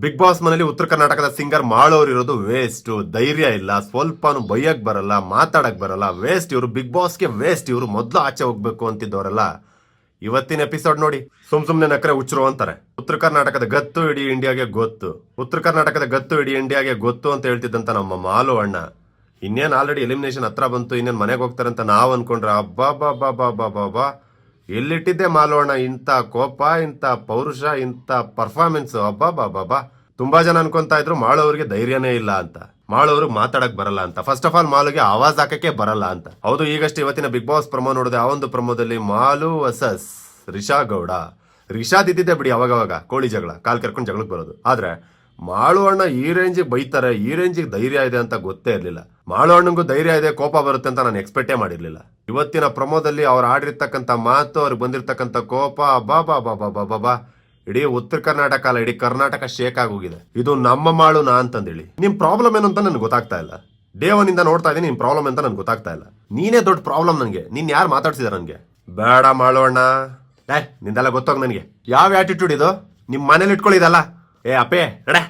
Big boss ಮನೆಯಲ್ಲಿ ಉತ್ತರ ಕರ್ನಾಟಕದ ಸಿಂಗರ್ ಮಾಡೋರು ಇರೋದು ವೇಸ್ಟ್ ಧೈರ್ಯ ಇಲ್ಲ, ಸ್ವಲ್ಪನು ಬೈಯಕ್ ಬರಲ್ಲ, ಮಾತಾಡಕ್ ಬರಲ್ಲ ವೇಸ್ಟ್ ಇವರು, ಬಿಗ್ ಬಾಸ್ಗೆ ವೇಸ್ಟ್ ಇವರು ಮೊದಲು ಆಚೆ ಹೋಗ್ಬೇಕು ಅಂತಿದ್ದವರಲ್ಲ. ಇವತ್ತಿನ ಎಪಿಸೋಡ್ ನೋಡಿ, ಸುಮ್ ಸುಮ್ನೆ ನಕರೆ ಹುಚ್ಚರು ಅಂತಾರೆ. ಉತ್ತರ ಕರ್ನಾಟಕದ ಗತ್ತು ಇಡೀ ಇಂಡಿಯಾಗೆ ಗೊತ್ತು. ಉತ್ತರ ಕರ್ನಾಟಕದ ಗತ್ತು ಇಡೀ ಇಂಡಿಯಾಗೆ ಗೊತ್ತು ಅಂತ ಹೇಳ್ತಿದ್ದಂತ ನಮ್ಮ ಮಾಲು ಅಣ್ಣ. ಇನ್ನೇನ್ ಆಲ್ರೆಡಿ ಎಲಿಮಿನೇಷನ್ ಹತ್ರ ಬಂತು, ಇನ್ನೇನ್ ಮನೆಗೆ ಹೋಗ್ತಾರೆ ಅಂತ ನಾವ್ ಅನ್ಕೊಂಡ್ರೆ ಅಬ್ಬಾ ಬಾ ಬಾ ಬಾ ಬಾ ಬಾ ಎಲ್ಲಿಟ್ಟಿದ್ದೆ ಮಾಲೋಣ? ಇಂಥ ಕೋಪ, ಇಂಥ ಪೌರುಷ, ಇಂಥ ಪರ್ಫಾರ್ಮೆನ್ಸ್ ಅಬ್ಬಾ ಬಾ ಬಾ ಬಾ ತುಂಬಾ ಜನ ಅನ್ಕೊಂತಾ ಇದ್ರು ಮಾಳವ್ರಿಗೆ ಧೈರ್ಯನೇ ಇಲ್ಲ ಅಂತ. ಮಾಳವ್ರಿಗೆ ಮಾತಾಡಕ್ ಬರಲ್ಲ ಅಂತ. ಫಸ್ಟ್ ಆಫ್ ಆಲ್ ಮಾಲುಗೆ ಆವಾಜ್ ಹಾಕಕ್ಕೆ ಬರಲ್ಲ ಅಂತ. ಹೌದು, ಈಗಷ್ಟೇ ಇವತ್ತಿನ ಬಿಗ್ ಬಾಸ್ ಪ್ರಮೋ ನೋಡಿದೆ. ಆ ಒಂದು ಪ್ರಮೋದಲ್ಲಿ ಮಾಲು ವಸಸ್ ರಿಷಾ ಗೌಡ ರಿಷಾದ್ ಇದ್ದಿದ್ದೆ ಬಿಡಿ ಅವಾಗವಾಗ, ಕೋಳಿ ಜಗಳ, ಕಾಲ್ ಕರ್ಕೊಂಡು ಜಗಳಕ್ಕೆ ಬರೋದು. ಆದ್ರೆ ಮಾಳು ಅಣ್ಣ ಈ ರೇಂಜಿಗೆ ಬೈತಾರೆ, ಈ ರೇಂಜಿಗೆ ಧೈರ್ಯ ಇದೆ ಅಂತ ಗೊತ್ತೇ ಇರಲಿಲ್ಲ. ಮಾಳು ಅಣ್ಣಂಗೂ ಧೈರ್ಯ ಇದೆ, ಕೋಪ ಬರುತ್ತೆ ಅಂತ ನಾನು ಎಕ್ಸ್ಪೆಕ್ಟೇ ಮಾಡಿರ್ಲಿಲ್ಲ. ಇವತ್ತಿನ ಪ್ರಮೋದಲ್ಲಿ ಅವ್ರು ಆಡಿರ್ತಕ್ಕಂಥ ಮಾತು, ಅವ್ರಿಗೆ ಬಂದಿರ್ತಕ್ಕಂಥ ಕೋಪ, ಬಾ ಬಾ ಬಾ ಬಾ ಬಾ ಬಾ ಇಡೀ ಉತ್ತರ ಕರ್ನಾಟಕ ಅಲ್ಲ, ಇಡೀ ಕರ್ನಾಟಕ ಶೇಕ್ ಆಗೋಗಿದೆ. ಇದು ನಮ್ಮ ಮಾಳುನಾ ಅಂತಂದೇಳಿ. ನಿಮ್ ಪ್ರಾಬ್ಲಮ್ ಏನು ಅಂತ ನನಗೆ ಗೊತ್ತಾಗ್ತಾ ಇಲ್ಲ. ಡೇ ಒನ್ ಇಂದ ನೋಡ್ತಾ ಇದೀನಿ, ನಿಮ್ ಪ್ರಾಬ್ಲಮ್ ಅಂತ ನನಗೆ ಗೊತ್ತಾಗ್ತಾ ಇಲ್ಲ. ನೀನೇ ದೊಡ್ಡ ಪ್ರಾಬ್ಲಮ್ ನನಗೆ. ನೀನ್ ಯಾರು ಮಾತಾಡ್ಸಿದಾರ ನನಗೆ? ಬೇಡ ಮಾಳು ಅಣ್ಣ ಏ ನಿಂದೆಲ್ಲ ಗೊತ್ತಾಗ ನನಗೆ. ಯಾವ ಆಟಿಟ್ಯೂಡ್ ಇದು? ನಿಮ್ಮ ಮನೇಲಿ ಇಟ್ಕೊಳ್ಳಿದಲ್ಲ ಏ ಅಪ್ಪೇ ನಡೆ